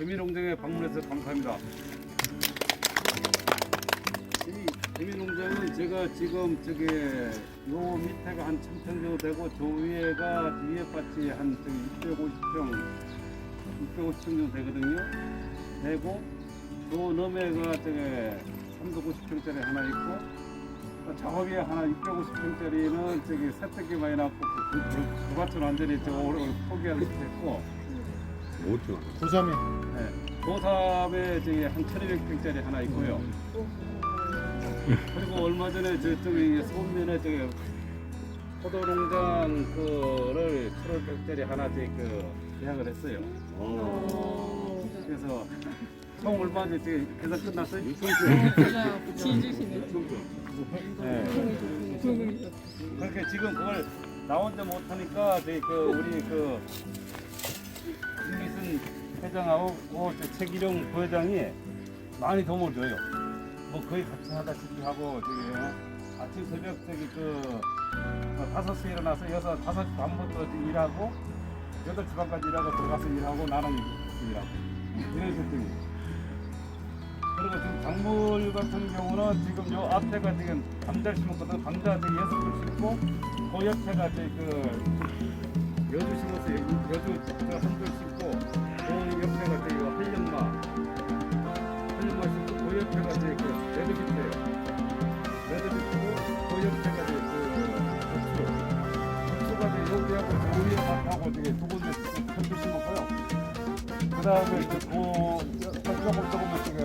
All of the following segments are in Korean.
재미농장에 방문해서 감사합니다. 이 재미농장은 제가 지금 저기 요 밑에가 한 1000평 정도 되고 저 위에가 위에 밭이 한 저기 650평 650평 정도 되거든요. 되고 저 너머가 저기 350평짜리 하나 있고 저 위에 하나 650평짜리는 저기 세탁기 많이 나고 그, 그, 그, 그 밭은 완전히 저 오래 포기하기 시작했고 5천. 고삼에 네. 도삼에 저기 한 1200평짜리 하나 있고요. 그리고 얼마 전에 저쪽에 소면에 저기 포도 농장 그를 700평짜리 하나 저기 그 계약을 했어요. 그래서 총 얼마 전에 저기 계산 끝났어요? 지주시네. 네. 그렇게 지금 그걸 나 혼자 못하니까 저희 그 우리 그 회장하고 그 최기룡 부회장이 많이 도움을 줘요. 뭐 거의 같이 하다시피 하고 저기 아침 새벽 저기 그 다섯 시에 일어나서 여섯 다섯 시 반부터 일하고 여덟 시 반까지 일하고 들어가서 일하고 나는 일하고 이런 식으로. 그리고 지금 작물 같은 경우는 지금 요 앞에가 지금 감자 심었거든. 감자 지금 여섯 줄 심고 그 옆에가 저기 그 여주 심었어요. 여주 한줄 심고 그 옆에가 저기 한련마 한련마 심고 그 옆에가 저기 그 레드비트예요. 레드비트고 그 옆에가 저기 그 고추가 저기 여기하고 밭하고 저기 두 군데 편도 심었고요. 그 다음에 그 도, 조금 조금만 저기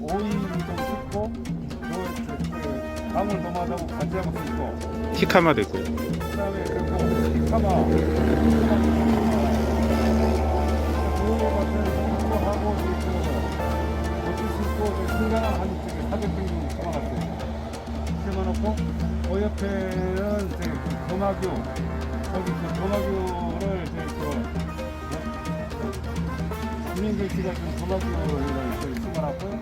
오이 좀 심고 그 나물 넘어가고 가지하고 심고 히카마도 있고요. 그 다음에 그리고 히카마 그 신간한 한 저기 400평 정도 심어놨어요 심어놓고 그 옆에는 저기 그 도마규 거기 그 도마규를 저기 그 김민길 씨가 좀 도마규를 저기 심어놨고요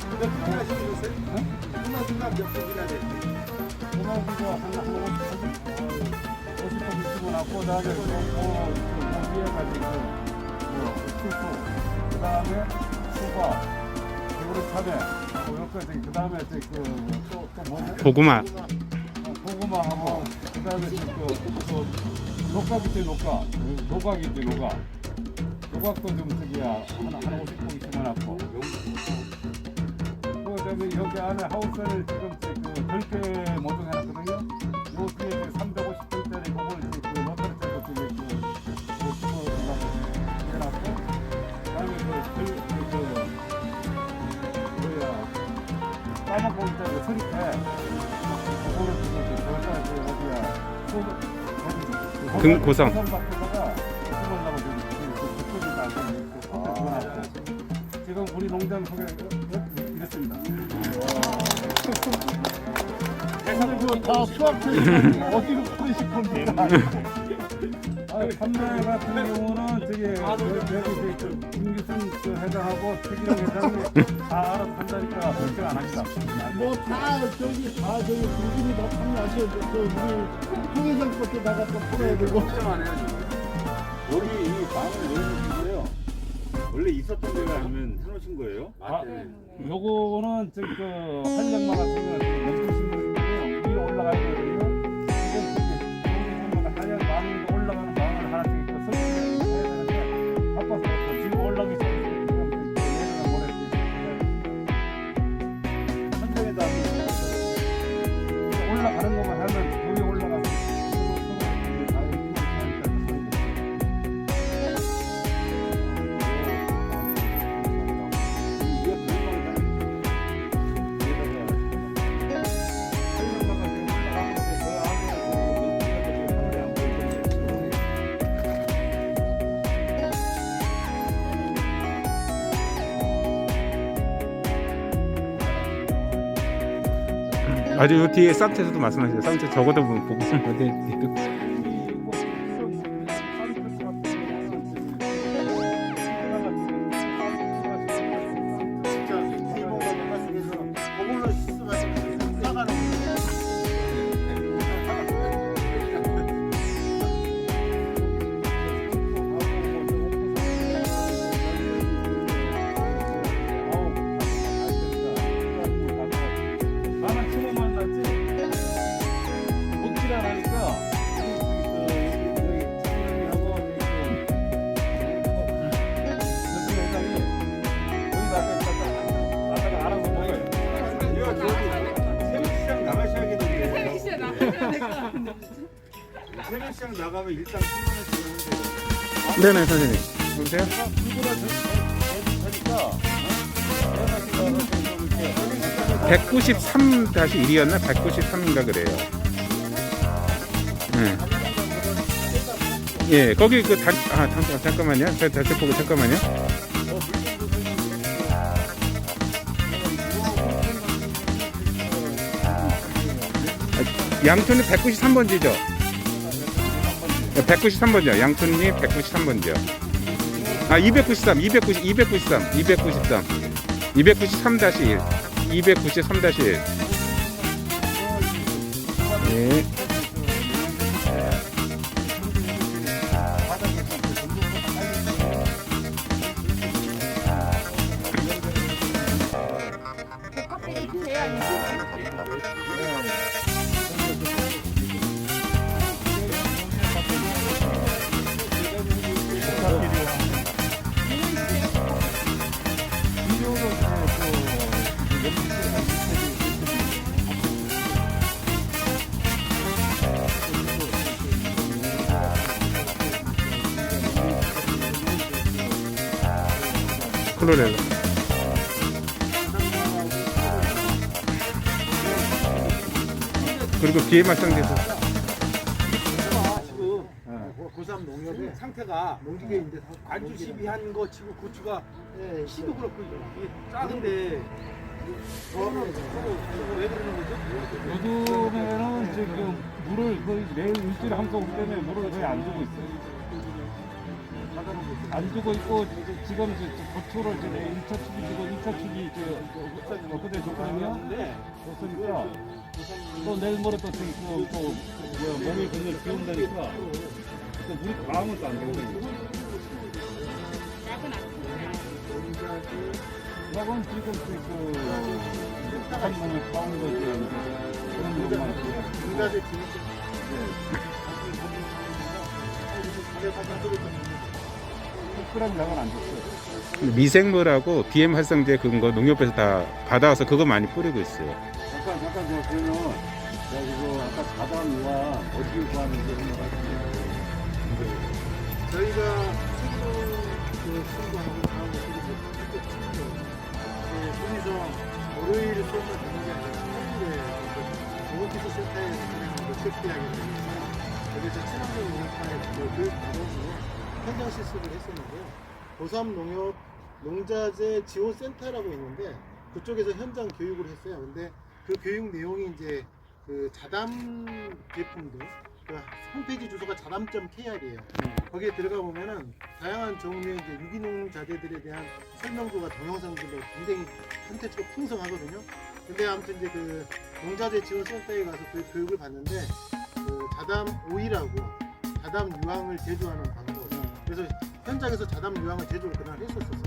하나둘만 몇 분이나 돼. 도마규가 한 50평 50평 심어놨고 그다음에 그, 그, 그 위에가 지금 그 풀수 그다음에 수박 무릎하네. 그리고 그 다음에 또또 뭐 고구마. 고구마하고 그 다음에 또 녹각이지 녹각. 녹각이지 녹각. 녹각도 좀 저기야 하나 하나 오십 포인트 많았고. 그다음에 여기 안에 하우스를 지금 그 10개 모종해놨거든요. 요 뒤에 300 금- 고성. 지금 우리 농장 소개 이랬습니다. 오늘 다 수학생 어디로 뿌리실 겁니까? 아, 판매 같은 경우는 저기 여기 그 회장하고 최기령 회장이 다 알아서 한다니까 걱정 안 합니다. 뭐 다 저기 다 저기 두 분이 다 참여하셔야 돼. 저 우리 통회장 것도 나가서 풀어야 되고. 여기 이 방은 왜 놓으신 거예요? 원래 있었던 데가 아니면 해놓으신 거예요? 아, 요거는 저기 그 한량마 같은 경우는 멈추시는 위로 올라가야 되거 아주 요 뒤에 쌈채에서도 말씀하셨어요. 쌈채 적어도 보고 있으면 나가면 일단 10만 원씩 주는데 네네 선생님. 보세요. 누구나 저, 저, 저, 193-1이었나? 193인가 그래요. 네. 예, 거기 그 단, 아, 잠깐, 잠깐만요. 저 다시 보고 잠깐만요. 아, 양촌이 193번지죠? 193번지요. 양촌이 193번지요. 아, 293, 290, 293, 293. 293-1. 293-1. 예. 콜로렐라. 그리고 비에 맞상돼서 상태가 농기계 인데 관주 시비 한 거 치고 고추가 예, 씨도 그렇고 이게 작은데 저는 서로 왜 그러는 거죠? 요즘에는 지금 물을 거의 매일 일주일에 한 번 오기 때문에 물을 거의 안 주고 있어요. 안 주고 있고 이제 지금 이제 고초를 이제 1차 축이 주고 2차 축이 저 엊그제 줬거든요. 네. 줬으니까 또 내일 모레 또 저기 또, 또 뭐, 몸이 굉장히 비 온다니까 또 물이 다음은 또안 되거든요. 약은 지금 그 약간 몸에 가온 거지 그런 것만 안 줬어요. 미생물하고 BM 활성제 그런 거 농협에서 다 받아와서 그거 많이 뿌리고 있어요. 잠깐 잠깐 저 그러면 야 이거 아까 자담과 어디를 구하는지 한번 말씀해 저희가 친구 그 친구하고 다음 그리고 친구 그 둘이서 월요일 수업을 듣는 게 아니라 평일에 보건기술 센터에서 진행하는 체크하기 때문에 거기서 친환경 농업과의 그 교육 과정으로 현장 실습을 했었는데요. 고3 농협 농자재 지원센터라고 있는데 그쪽에서 현장 교육을 했어요. 근데 그 교육 내용이 이제 그 자담 제품들 그 홈페이지 주소가 자담.kr이에요. 거기에 들어가 보면은 다양한 종류의 이제 유기농 자재들에 대한 설명도가 동영상들로 굉장히 콘텐츠가 풍성하거든요. 근데 아무튼 이제 그 농자재 지원 센터에 가서 그 교육을 받는데 그 자담 오일하고 자담 유황을 제조하는 방법. 그래서 현장에서 자담 유황을 제조를 그날 했었었어요.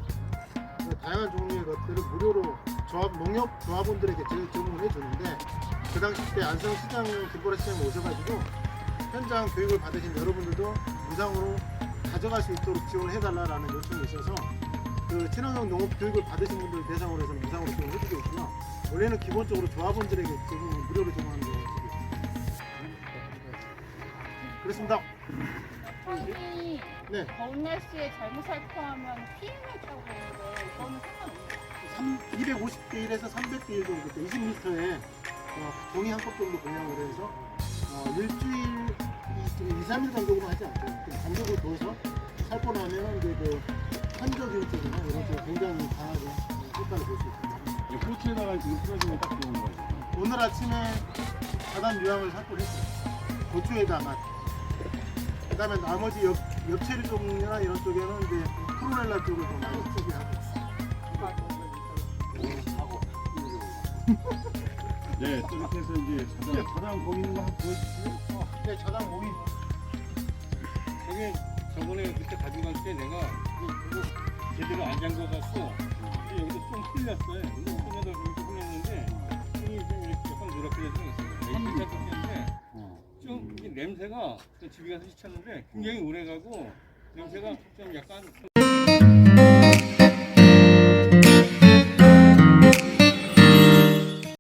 그 다양한 종류의 것들을 무료로 조합 농협 조합원들에게 제- 제공을 해주는데 그 당시 때 안성 시장 김보라 시장에 오셔가지고 현장 교육을 받으신 여러분들도 무상으로 가져갈 수 있도록 지원을 해달라는 요청이 있어서 그 친환경 농업 교육을 받으신 분들 대상으로 해서 무상으로 지원을 해주고 있고요. 원래는 기본적으로 조합원들에게 제공 무료로 제공하는 거예요. 그렇습니다. 이 네. 더운 날씨에 잘못 살포하면 피해가 있다고 하는데 이거는 상관없나요? 250대 1에서 300대 1 정도, 20m에 어, 종이 한 컵 정도 분량으로 해서 어, 일주일, 2, 3일 간격으로 하지 않고 간격을 둬서 살포 나면 이제 그 환저기운증이나 이런 쪽 굉장히 강하게 어, 효과를 볼 수 있습니다. 고추에다가 지금 뿌려주면 딱 좋은 거예요. 오늘 아침에 바단 유황을 살포를 했어요. 고추에다가. 그 다음에 나머지 옆, 엽체리 종류나 이런 쪽에는 이제 프로렐라 쪽을 더 많이 쓰게 하고 있어요. 네, 또 이렇게 해서 이제 자담, 자담 거기 있는 거 한번 보여주세요. 네, 자당 모이 저게 저번에 그때 가져갈 때 내가 이거 제대로 안 잠궈갖고 이게 여기서 좀 흘렸어요. 손에다 이렇게 흘렸는데 손이 좀 이렇게 약간 누렇게 좀 있어요. 이게 괜찮았는데 좀 이게 냄새가 저 집에 가서 시쳤는데 굉장히 오래 가고 냄새가 좀 약간